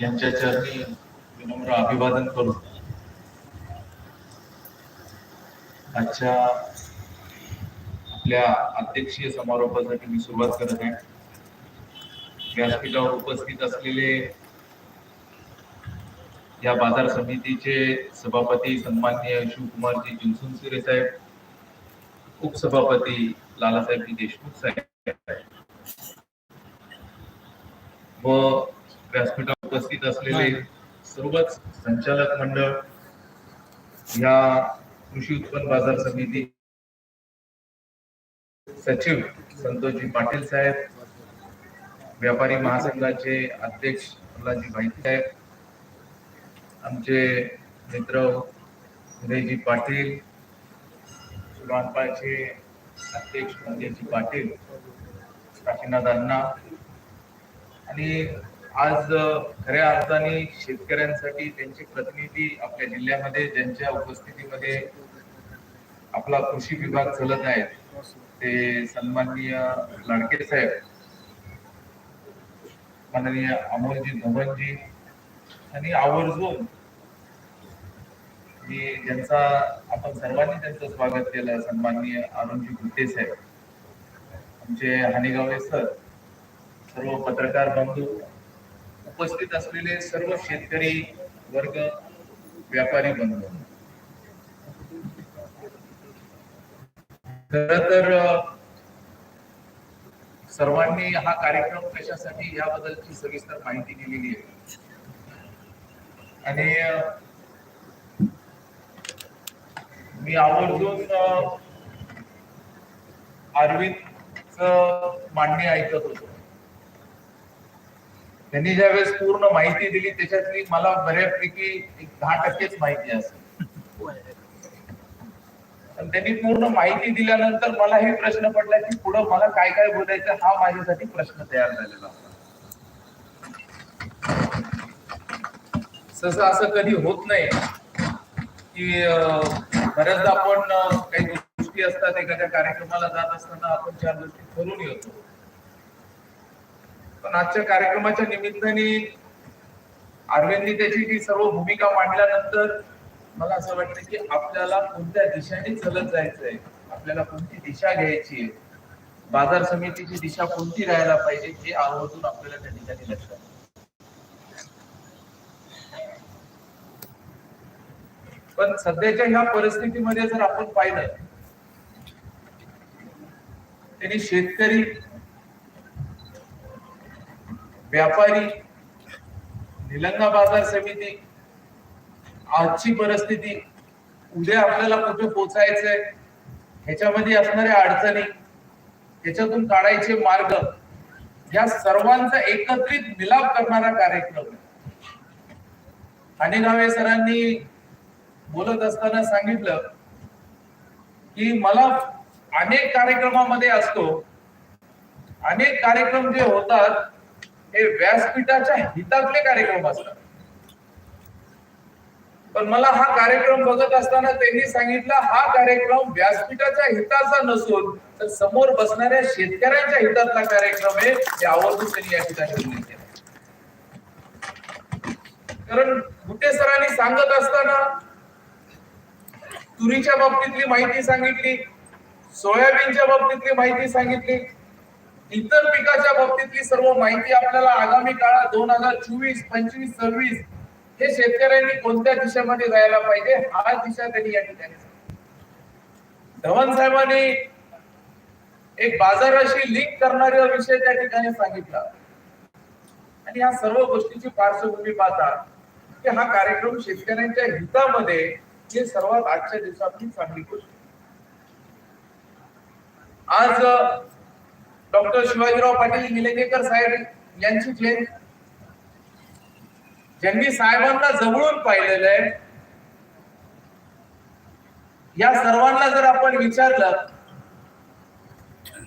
यांच्या चरणी विनम्र अभिवादन करू. आजच्या आपल्या अध्यक्षीय समारोपासाठी मी सुरुवात करत आहे. व्यासपीठावर उपस्थित असलेले या बाजार समितीचे सभापती सन्माननीय शिवकुमारजी जिनसुनसुरे साहेब उपसभापती लालासाहेबजी देशमुख साहेब. व व्यासपीठावर उपस्थित असलेले सर्वच संचालक मंडळ या कृषी उत्पन्न बाजार समिती सचिव संतोषजी पाटील साहेब व्यापारी महासंघाचे अध्यक्ष प्रल्हादजी भाईते साहेब आमचे मित्र उदयजी पाटील सुरांपाचे अध्यक्ष संजयजी पाटील काशीनाथ अण्णा आणि आज खऱ्या अर्थाने शेतकऱ्यांसाठी त्यांचे प्रतिनिधी आपल्या जिल्ह्यामध्ये ज्यांच्या उपस्थितीमध्ये आपला कृषी विभाग चालत आहे ते सन्माननीय लाडके साहेब माननीय अमोलजी धवनजी आणि आवर्जून मी ज्यांचा आपण सर्वांनी त्यांचं स्वागत केलं सन्माननीय अरुणजी गुट्टे साहेब आमचे हानिगावे सर सर्व पत्रकार बंधू उपस्थित असलेले सर्व शेतकरी वर्ग व्यापारी बंधू. खर तर सर्वांनी हा कार्यक्रम कशासाठी याबद्दलची सविस्तर माहिती दिलेली आहे. आणि मी आवर्जून अरविंद मांडणी ऐकत होतो. त्यांनी ज्यावेळेस पूर्ण माहिती दिली त्याच्यातली मला बऱ्यापैकी एक दहा टक्केच माहिती असेल त्यांनी पूर्ण माहिती दिल्यानंतर मला हे प्रश्न पडला की पुढे मला काय काय बोलायचं हा माझ्यासाठी प्रश्न तयार झालेला होता. सहसा असं कधी होत नाही की बऱ्याचदा आपण काही गोष्टी असतात एखाद्या कार्यक्रमाला जात असताना आपण चार गोष्टी ठरवून येतो. पण आजच्या कार्यक्रमाच्या निमित्ताने अरविंदनी त्याची ती सर्व भूमिका मांडल्यानंतर मला असं वाटतं की आपल्याला कोणत्या दिशेने चलत जायचंय? आपल्याला कोणती दिशा घ्यायची आहे? बाजार समितीची दिशा कोणती राहायला पाहिजे हे आवर्जून आपल्याला त्या ठिकाणी लक्षात पण सध्याच्या ह्या परिस्थितीमध्ये जर आपण पाहिलं त्यांनी शेतकरी व्यापारी निलंगा बाजार समिती आजची परिस्थिती उद्या आपल्याला कुठे पोचायचंय ह्याच्यामध्ये असणाऱ्या अडचणी ह्याच्यातून काढायचे मार्ग या सर्वांचा एकत्रित मिलाप करणारा कार्यक्रम आणि सरांनी बोलत असताना सांगितलं की मला अनेक कार्यक्रमामध्ये असतो अनेक कार्यक्रम जे होतात हे व्यासपीठाच्या हितातले कार्यक्रम असतात. पण मला हा कार्यक्रम बघत असताना त्यांनी सांगितलं हा कार्यक्रम व्यासपीठाच्या हिताचा नसून तर समोर बसणाऱ्या शेतकऱ्यांच्या हितातला कार्यक्रम आहे हे आवर्जून त्यांनी या ठिकाणी उल्लेख केला. कारण गुटे सरांनी सांगत असताना तुरीच्या बाबतीतली माहिती सांगितली सोयाबीनच्या बाबतीतली माहिती सांगितली इतर पिकाच्या बाबतीतली सर्व माहिती आपल्याला आगामी काळात दोन हजार चोवीस पंचवीस सव्वीस हे शेतकऱ्यांनी कोणत्या दिशेमध्ये जायला पाहिजे हा दिशा त्यांनी या ठिकाणी धवन साहेबांनी एक बाजाराशी लिंक करणारा विषय त्या ठिकाणी सांगितला. आणि या सर्व गोष्टीची पार्श्वभूमी पाहता की हा कार्यक्रम शेतकऱ्यांच्या हितामध्ये हे सर्वात आजच्या दिवसातली चांगली गोष्ट आज डॉक्टर शिवाजीराव पाटील निलंगेकर साहेब यांची जयंती ज्यांनी साहेबांना जवळून पाहिलेलं आहे या सर्वांना जर आपण विचारलं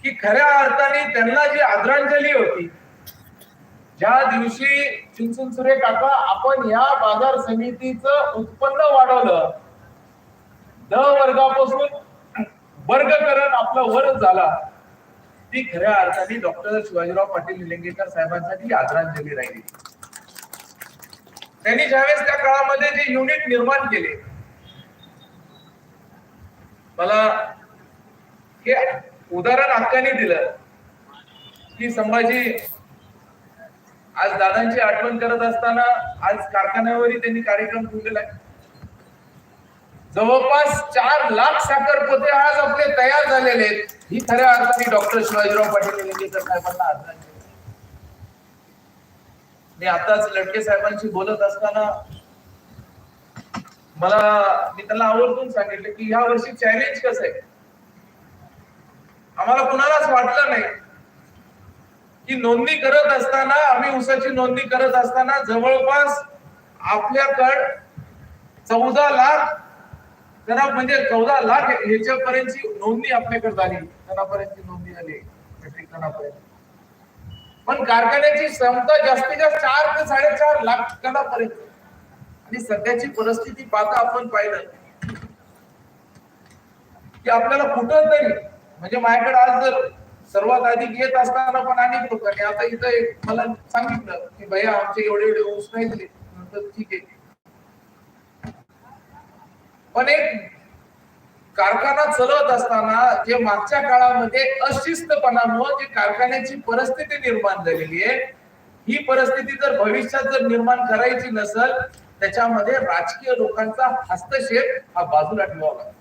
की खऱ्या अर्थाने त्यांना जी आदरांजली होती ज्या दिवशी चिंचून सुरे काका आपण या बाजार समितीचं उत्पन्न वाढवलं द वर्गापासून वर्गकरण आपला वर झाला. ती खऱ्या अर्थाने डॉक्टर शिवाजीराव पाटील निलंगेकर साहेबांसाठी आदरांजली राहिली. त्यांनी ज्यावेळेस त्या काळामध्ये जे युनिट निर्माण केले मला हे उदाहरण हक्काने दिलं की संभाजी आज दादांची आठवण करत असताना आज कारखान्यावरही त्यांनी कार्यक्रम ठेवलेला आहे. जवळपास चार लाख साखर पोते आज आपले तयार झालेले आहेत. ही खऱ्या अर्थाने डॉक्टर शिवाजीराव पाटील निलंगेकर साहेबांना आदरांजली मी आताच लडके साहेबांशी बोलत असताना मला मी त्यांना आवर्जून सांगितलं की या वर्षी चॅलेंज कसं आहे? आम्हाला कुणालाच वाटलं नाही की नोंदणी करत असताना आम्ही ऊसाची नोंदणी करत असताना जवळपास आपल्याकड चौदा लाख जरा म्हणजे चौदा लाख ह्याच्यापर्यंतची नोंदणी आपल्याकडे झाली. टनापर्यंतची नोंदणी झाली. मेट्रिक टनापर्यंत पण कारखान्याची क्षमता जास्तीत जास्त चार ते साडेचार लाख टनापर्यंत. आणि सध्याची परिस्थिती पाहता आपण पाहिलं. की आपल्याला कुठं तरी म्हणजे माझ्याकडे आज जर सर्वात आधी येत असताना पण अनेक लोकांनी आता इथं एक मला सांगितलं की भैया आमचे एवढे एवढे ऊस नाही दिले म्हटलं ठीक आहे. पण एक कारखाना चालवत असताना जे मागच्या काळामध्ये अशिस्तपणामुळे जी कारखान्याची परिस्थिती निर्माण झालेली आहे ही परिस्थिती जर भविष्यात जर निर्माण करायची नसेल त्याच्यामध्ये राजकीय लोकांचा हस्तक्षेप हा बाजूला ठेवावा लागतो.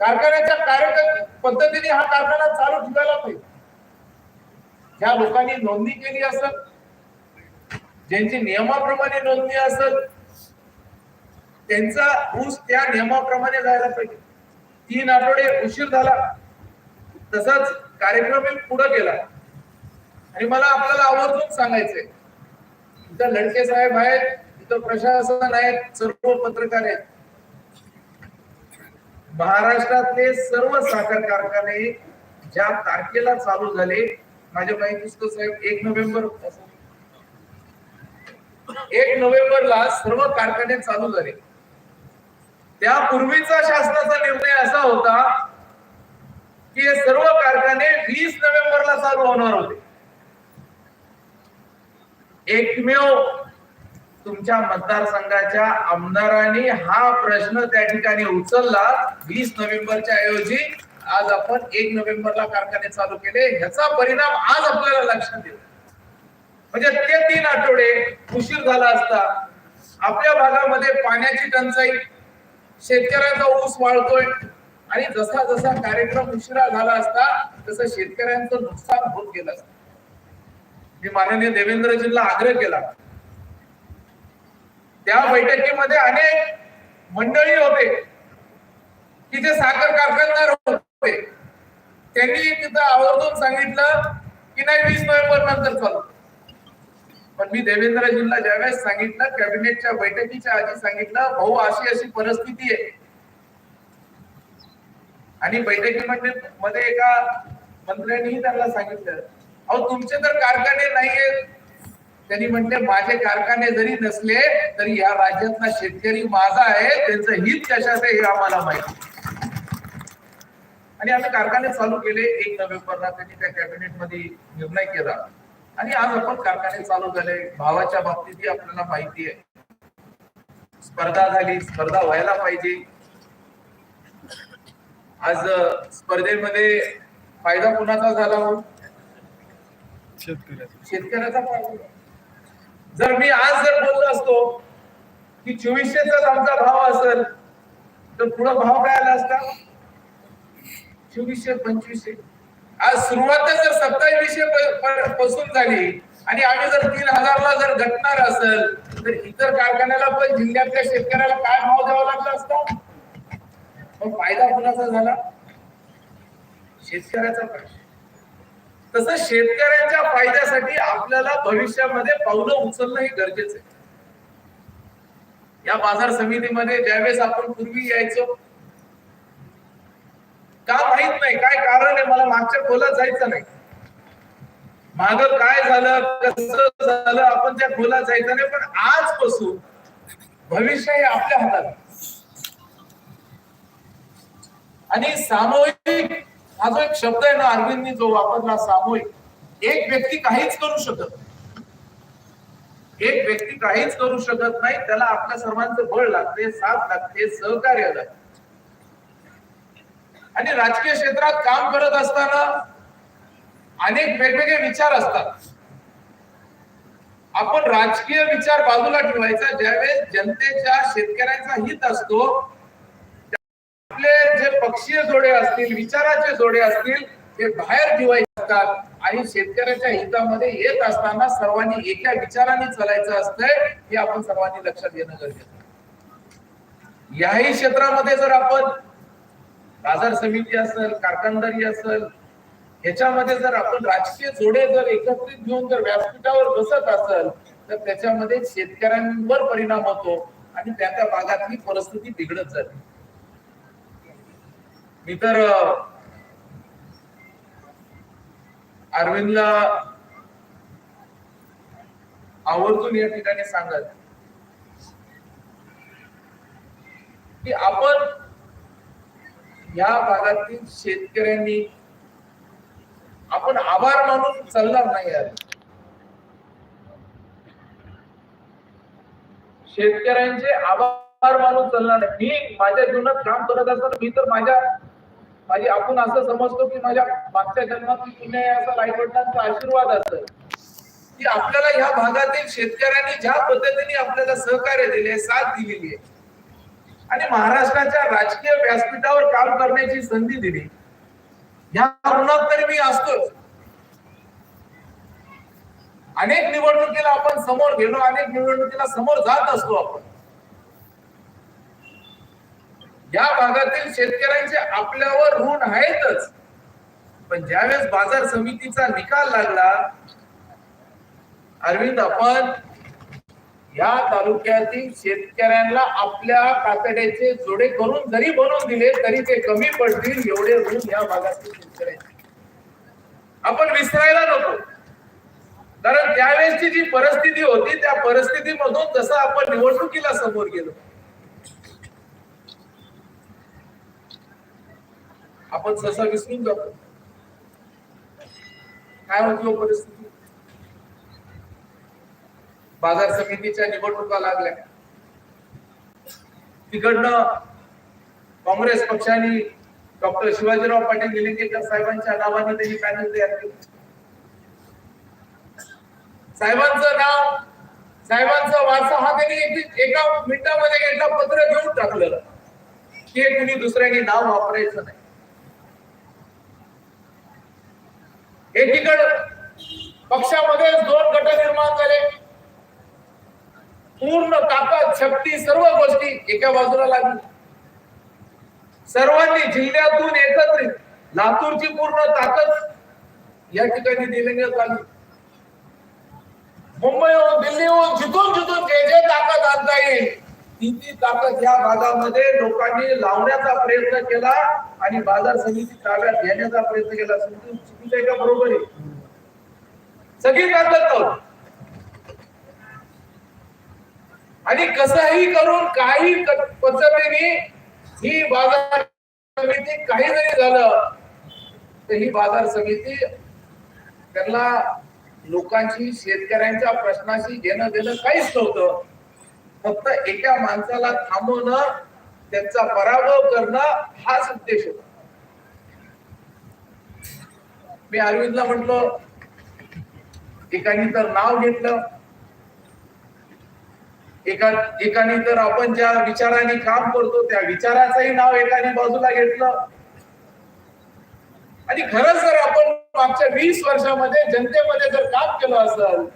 कारखान्याच्या कार्य पद्धतीने हा कारखाना चालू ठेवायला पाहिजे. ज्या लोकांनी नोंदणी केली असेल ज्यांची नियमाप्रमाणे नोंदणी असेल त्यांचा ऊस त्या नियमाप्रमाणे जायला पाहिजे. तीन आठवडे उशीर झाला. तसाच कार्यक्रम पुढे गेला आणि मला आपल्याला आवर्जून सांगायचंय. इथं लडके साहेब आहेत इथं प्रशासन आहेत सर्व पत्रकार आहेत. महाराष्ट्रातले सर्व साखर कारखाने ज्या तारखेला चालू झाले माझ्या माहिती साहेब एक नोव्हेंबर एक नोव्हेंबरला सर्व कारखाने चालू झाले. त्यापूर्वीचा शासनाचा निर्णय असा होता की हे सर्व कारखाने वीस नोव्हेंबरला चालू होणार होते. एकमेव तुमच्या मतदारसंघाच्या आमदारांनी हा प्रश्न त्या ठिकाणी उचलला. वीस नोव्हेंबरच्या ऐवजी आज आपण एक नोव्हेंबरला कारखाने चालू केले. ह्याचा परिणाम आज आपल्याला लक्षात येतो. म्हणजे ते तीन आठवडे उशीर झाला असता आपल्या भागामध्ये पाण्याची टंचाई शेतकऱ्याचा ऊस वाळतोय. आणि जसा जसा कार्यक्रम उशिरा झाला असता तसं शेतकऱ्यांचं नुकसान होत गेलं असतं. मी माननीय देवेंद्रजींना आग्रह केला. त्या बैठकीमध्ये अनेक मंडळी होते की जे साखर कारखानदार होते. त्यांनी तिथं आवर्जून सांगितलं की नाही वीस नोव्हेंबर नंतर चालू. पण मी देवेंद्रजींना ज्यावेळेस सांगितलं कॅबिनेटच्या बैठकीच्या आधी सांगितलं भाऊ अशी अशी परिस्थिती आहे. आणि बैठकीमध्ये मध्ये एका मंत्र्यांनीही त्यांना सांगितलं अहो तुमचे तर कारखाने नाहीये त्यांनी म्हटले माझे कारखाने जरी नसले तरी या राज्यातला शेतकरी माझा आहे त्यांचं हित कशाच आहे हे आम्हाला माहिती. आणि आम्ही कारखाने चालू केले एक नोव्हेंबरला त्यांनी त्या कॅबिनेटमध्ये निर्णय केला. आणि आज आपण कारखाने चालू झाले. भावाच्या बाबतीतही आपल्याला माहिती आहे. स्पर्धा झाली. स्पर्धा व्हायला पाहिजे. आज स्पर्धेमध्ये फायदा कुणाचा झाला हो? शेतकऱ्याचं फायदा. जर मी आज जर बोललो असतो की चोवीसशेचाच आमचा भाव असेल तर पुढे भाव काय आला असता? चोवीसशे पंचवीसशे. आज सुरुवातच जर सत्तावीसशे पासून झाली आणि आम्ही जर तीन हजारला जर घटणार असेल तर इतर कारखान्याला पण जिल्ह्यातल्या शेतकऱ्याला काय भाव द्यावा लागला असता? मग फायदा कुणाचा झाला? शेतकऱ्याचा फायदा तसं शेतकऱ्यांच्या फायद्यासाठी आपल्याला भविष्यामध्ये पावलं उचलणं हे गरजेचं आहे. या बाजार समितीमध्ये ज्यावेळेस आपण पूर्वी यायचो का माहीत नाही? काय कारण आहे? मला मागच्या खोलात जायचं नाही. माग काय झालं? कसं झालं? आपण त्या खोलात जायचं नाही पण आजपासून भविष्य हे आपल्या हातात आणि सामूहिक हा जो एक शब्द आहे ना अरविंदनी जो वापरला सामूहिक एक व्यक्ती काहीच करू शकत नाही. एक व्यक्ती काहीच करू शकत नाही त्याला आपल्या सर्वांचं बळ लागते साथ लागते सहकार्य लागते. आणि राजकीय क्षेत्रात काम करत असताना अनेक वेगवेगळे विचार असतात. आपण राजकीय विचार बाजूला ठेवायचा ज्यावेळेस जनतेच्या शेतकऱ्यांचा हित असतो आपले जे पक्षीय जोडे असतील विचाराचे जोडे असतील ते बाहेर ठेवायचे असतात आणि शेतकऱ्याच्या हितामध्ये येत असताना सर्वांनी एका विचाराने चालायचं असतंय हे आपण सर्वांनी लक्षात घेणं गरजेचं याही क्षेत्रामध्ये जर आपण बाजार समिती असेल कारखानदारी असेल ह्याच्यामध्ये जर आपण राजकीय जोडे जर एकत्रित घेऊन जर व्यासपीठावर बसत असेल तर त्याच्यामध्ये शेतकऱ्यांवर परिणाम होतो आणि त्या त्या भागातली परिस्थिती बिघडत जाते. मी तर अरविंदला आवर्जून या ठिकाणी सांगत की आपण या भागातील शेतकऱ्यांनी आपण आभार मानून चालणार नाही शेतकऱ्यांचे आभार मानून चालणार नाही. मी माझ्या जीवनात काम करत असताना मी तर माझ्या माझी आपण असं समजतो की माझ्या मागच्या जन्मात पुण्य असा लाईटवडिलांचा आशीर्वाद असत. की आपल्याला ह्या भागातील शेतकऱ्यांनी ज्या पद्धतीने आपल्याला सहकार्य दिले साथ दिलेली आहे आणि महाराष्ट्राच्या राजकीय व्यासपीठावर काम करण्याची संधी दिली. या ऋणात तरी मी असतोच. अनेक निवडणुकीला आपण समोर गेलो अनेक निवडणुकीला समोर जात असतो आपण. या भागातील शेतकऱ्यांचे आपल्यावर ऋण आहेतच. पण ज्यावेळेस बाजार समितीचा निकाल लागला अरविंद आपण या तालुक्यातील शेतकऱ्यांना आपल्या कातड्याचे जोडे करून जरी बनवून दिले तरी ते कमी पडतील एवढे ऋण या भागातील शेतकऱ्यांचे. आपण विसरायला नको. कारण त्यावेळेसची जी परिस्थिती होती त्या परिस्थितीमधून जसं आपण निवडणुकीला समोर गेलो. आपण सहसा विसरून जातो. काय होती हो परिस्थिती? बाजार समितीच्या निवडणुका लागल्या. तिकडनं काँग्रेस पक्षाने डॉक्टर शिवाजीराव पाटील निलंगेकर साहेबांच्या नावाने त्यांनी पॅनल तयार केलं. साहेबांचं नाव साहेबांचा वारसा हा त्यांनी एक- एका मिनिटामध्ये एकदा पत्र घेऊन टाकलं. की कुणी दुसऱ्याने नाव वापरायचं नाही. एकीकडे पक्षामध्येच दोन गट निर्माण झाले. पूर्ण ताकद शक्ती सर्व गोष्टी एका बाजूला लागली. सर्वांनी जिल्ह्यातून एकत्रित लातूरची पूर्ण ताकद या ठिकाणी दिलेली आली मुंबईहून दिल्लीहून जिथून जिथून जे जे ताकद आणता येईल ती ती ताकद या भागामध्ये लोकांनी लावण्याचा प्रयत्न केला आणि बाजार समिती ताब्यात घेण्याचा प्रयत्न केला. चुकी- चुकीचं बरोबर आहे. सगळी ताकद आणि कसंही करून काही पद्धतीने ही बाजार समिती काही जरी झालं तर ही बाजार समिती त्यांना लोकांची शेतकऱ्यांच्या प्रश्नाशी घेणं देणं काहीच नव्हतं. फक्त एका माणसाला थांबवणं त्यांचा पराभव करणं हाच उद्देश होता. मी अरविंदला म्हटलो एकानी तर नाव घेतलं. एका ठिकाणी तर आपण ज्या विचाराने काम करतो त्या विचाराचंही नाव एकाने बाजूला घेतलं. आणि खरंच जर आपण मागच्या वीस वर्षामध्ये जनतेमध्ये जर काम केलं असेल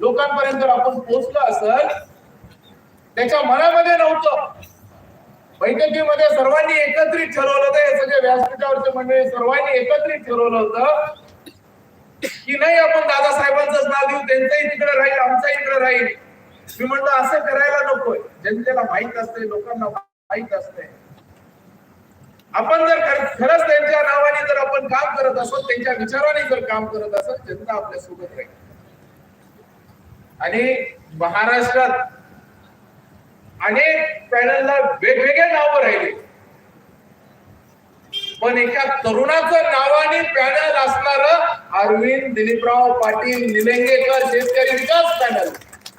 लोकांपर्यंत जर आपण पोहोचलो असेल त्याच्या मनामध्ये नव्हतं. बैठकीमध्ये सर्वांनी एकत्रित ठरवलं होतं हे सगळे व्यासपीठावरचे मंडळी सर्वांनी एकत्रित ठरवलं होतं की नाही आपण दादासाहेबांचंच नाव देऊ त्यांचंही तिकडे राहील आमचंही इकडे राहील. मी म्हणतो असं करायला नकोय. जनतेला माहीत असते लोकांना माहीत असते आपण जर खरंच त्यांच्या नावाने जर आपण काम करत असो त्यांच्या विचाराने जर काम करत असो जनता आपल्यासोबत राहील. आणि महाराष्ट्रात अनेक पॅनलला वेगवेगळे नावं राहिले. पण एका तरुणाचं नावाने पॅनल असणार अरविंद दिलीपराव पाटील निलंगेकर शेतकरी विकास पॅनल.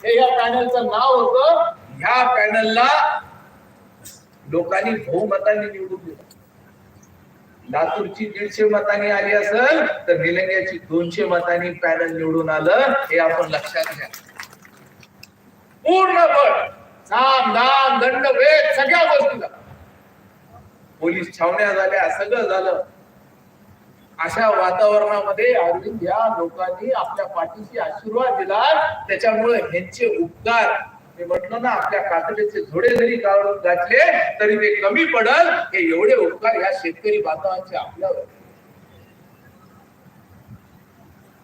हे या पॅनलचं नाव होतं. ह्या पॅनलला लोकांनी बहुमताने निवडून दिलं. लातूरची दीडशे मतांनी आली असेल तर निलंग्याची दोनशे मतांनी पॅनल निवडून आलं हे आपण लक्षात घ्या. पूर्ण बळ साम दाम दंड वेद सगळ्या गोष्टीला. पोलीस छावण्या झाल्या सगळं झालं. अशा वातावरणामध्ये अरविंद या लोकांनी आपल्या पाठीशी आशीर्वाद दिला. त्याच्यामुळे ह्यांचे उपकार मी म्हटलं ना आपल्या कातडीचे झोडे जरी काढून घातले तरी ते कमी पडल. हे एवढे उपकार या शेतकरी बांधवांचे आपल्यावर.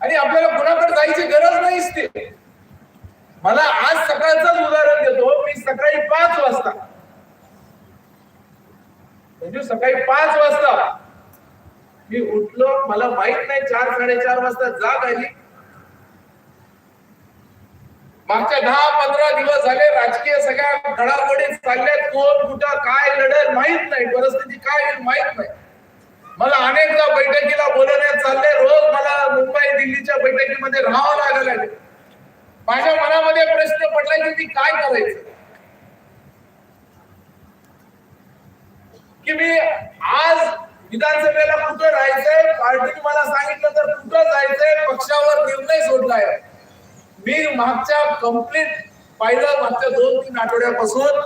आणि आपल्याला कुणाकडे जायची गरज नाहीच ते मला आज सकाळचं उदाहरण देतो. मी सकाळी पाच वाजता. म्हणजे सकाळी पाच वाजता मी उठलो मला माहीत नाही चार साडेचार वाजता जाग आली. मागच्या दहा पंधरा दिवस झाले राजकीय सगळ्या घडामोडी चालल्यात. कोण कुठं काय लढेल माहीत नाही परिस्थिती काय होईल माहीत नाही. मला अनेकदा बैठकीला बोलवण्यात चालले. रोज मला मुंबई दिल्लीच्या बैठकीमध्ये राहावं लागायला लागले माझ्या मनामध्ये प्रश्न पडला की मी काय करायचं? की मी आज विधानसभेला कुठं राहायचंय? पार्टी मला सांगितलं तर कुठं जायचंय? पक्षावर निर्णय सोडलाय मी मागच्या कंप्लीट पाहिलं मागच्या दोन तीन आठवड्यापासून.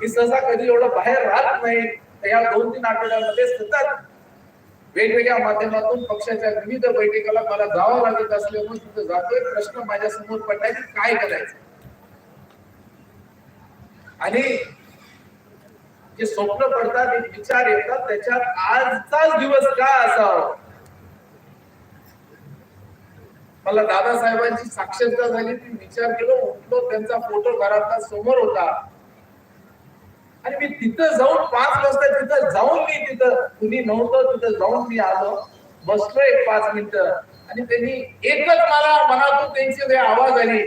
मी सहसा कधी एवढं बाहेर राहत नाही. या दोन तीन आठवड्यामध्ये सतत वेगवेगळ्या माध्यमातून पक्षाच्या विविध बैठकीला मला जावं लागत असल्यामुळे तिथं जातोय. प्रश्न माझ्यासमोर पडलाय की काय करायचं? आणि जे स्वप्न पडतात एक विचार येतात त्याच्यात आजचाच दिवस का असावा? मला दादासाहेबांची साक्षरता झाली ती विचार केलो उठलो त्यांचा फोटो घरातला समोर होता. आणि मी तिथं जाऊन पाच वाजता तिथं जाऊन मी तिथं कुणी नव्हतं तिथं जाऊन मी आलो. बसलो एक पाच मिनिट. आणि त्यांनी एकच मला मनातून त्यांची आवाज आली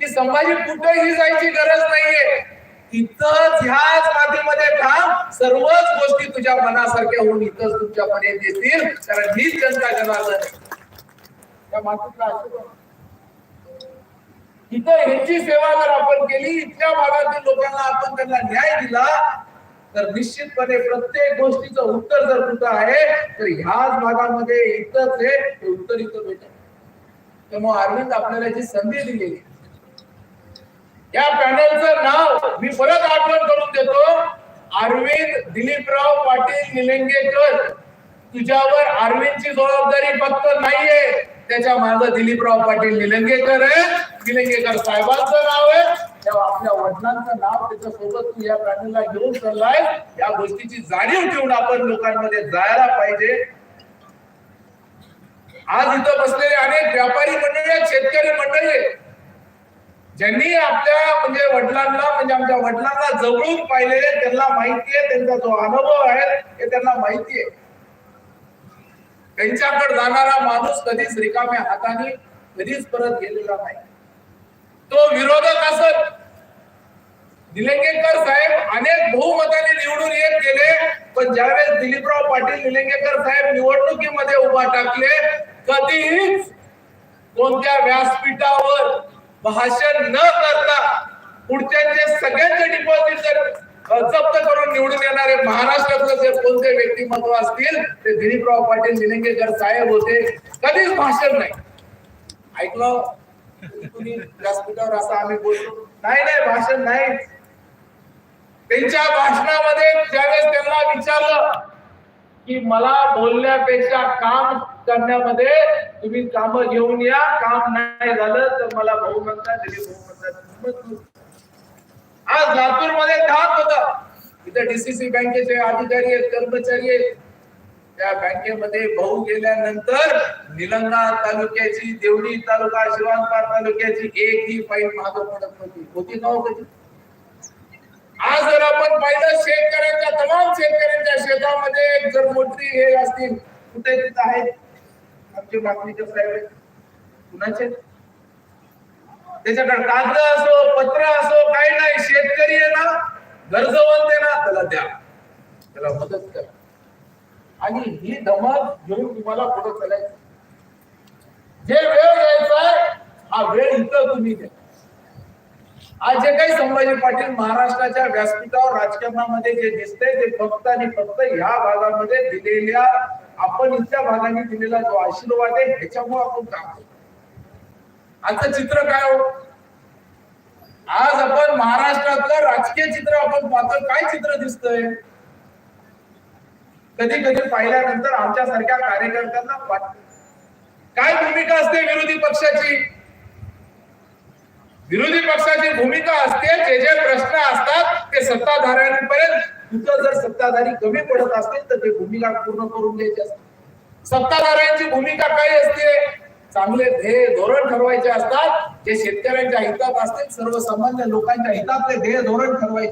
की संभाजी कुठेही जायची गरज नाहीये. इथंच ह्याच मातीमध्ये काम सर्वच गोष्टी तुझ्या मनासारख्या होऊन इथंच तुमच्या मने येतील. कारण हीच जनता जनार्दन त्या मातीतला इथं ह्याची सेवा जर आपण केली इथल्या भागातील लोकांना आपण त्यांना न्याय दिला तर निश्चितपणे प्रत्येक गोष्टीचं उत्तर जर कुठं आहे तर ह्याच भागामध्ये इथंच हे उत्तर इथं भेटत. त्यामुळे अरविंद आपल्याला जी संधी दिलेली या पॅनलचं नाव मी परत आठवण करून देतो. अरविंद दिलीपराव पाटील निलंगेकर. तुझ्यावर अरविंदची जबाबदारी फक्त नाहीये. त्याच्या माझं दिलीपराव पाटील निलंगेकर आहे निलंगेकर साहेबांचं नाव आहे. तेव्हा आपल्या वडिलांचं नाव त्याच्या सोबत तू या पॅनलला घेऊन चाललाय या गोष्टीची जाणीव ठेवून आपण लोकांमध्ये जायला पाहिजे. आज इथं बसलेले अनेक व्यापारी मंडळी आहेत शेतकरी मंडळी आहेत. ज्यांनी आपल्या म्हणजे वडिलांना म्हणजे आमच्या वडिलांना जवळून पाहिलेले त्यांना माहिती आहे त्यांचा जो अनुभव आहे हे त्यांना माहिती आहे. त्यांच्याकडे जाणारा माणूस कधीच रिकाम्या हाताने कधीच परत गेलेला नाही. तो विरोधक असत. निलंगेकर साहेब अनेक बहुमताने निवडून येत गेले पण ज्यावेळेस दिलीपराव पाटील निलंगेकर साहेब निवडणुकीमध्ये उभा टाकले कधीच कोणत्या व्यासपीठावर भाषण न करता पुढच्यांचे सगळ्यांचे डिपॉझिट जर जप्त करून निवडून येणारे महाराष्ट्रातले जे कोणते व्यक्तिमत्व असतील ते दिलीपराव पाटील निलंगेकर साहेब होते कधीच भाषण नाही. ऐकलं? कुणी व्यासपीठावर असं आम्ही बोलतो. नाही नाही भाषण नाही. त्यांच्या भाषणामध्ये ज्यावेळेस त्यांना विचारलं की मला बोलण्यापेक्षा काम करण्यामध्ये तुम्ही काम घेऊन या. काम नाही झालं तर मला बहुमतता दिली बहुमतता आज लातूरमध्ये धाक होता. इथे डीसीसी बँकेचे अधिकारी आहेत कर्मचारी आहेत. त्या बँकेमध्ये भाऊ गेल्यानंतर निलंगा तालुक्याची देवडी तालुका शिवानपार तालुक्याची एक ही फाईल मागं पडत नव्हती होती का हो आज जर आपण पाहिलं शेतकऱ्यांच्या तमाम शेतकऱ्यांच्या शेतामध्ये जर मोठी हे असतील कुठे तिथं आहेत? आमचे मागणीचे साहेब आहेत. कुणाचे? त्याच्याकडे कागद असो पत्र असो काही नाही. शेतकरी आहे ना गरजवंत आहे ना त्याला द्या. त्याला मदत करा. आणि ही धमक घेऊन तुम्हाला पुढे चालायचं. जे वेळ द्यायचा हा वेळ इथं तुम्ही द्या. आज जे काही संभाजी पाटील महाराष्ट्राच्या व्यासपीठावर राजकारणामध्ये जे दिसते ते फक्त आणि फक्त या भागामध्ये दिलेल्या आपण इथल्या भागाने दिलेला जो आशीर्वाद आहे ह्याच्यामुळे आपण काम करतो. आजचं चित्र काय हो? आज आपण महाराष्ट्रातलं राजकीय चित्र आपण पाहतो. काय चित्र दिसतंय? कधी कधी पाहिल्यानंतर आमच्या सारख्या कार्यकर्त्यांना काय भूमिका असते विरोधी पक्षाची? विरोधी पक्षाची भूमिका असते जे जे प्रश्न असतात ते सत्ताधाऱ्यांपर्यंत. तिथं जर सत्ताधारी कमी पडत असतील तर ते भूमिका पूर्ण करून द्यायची असते. सत्ताधाऱ्यांची भूमिका काय असते? चांगले ध्येय धोरण ठरवायचे असतात. जे शेतकऱ्यांच्या हितात असतील सर्वसामान्य लोकांच्या हितात ते ध्येय धोरण ठरवायचे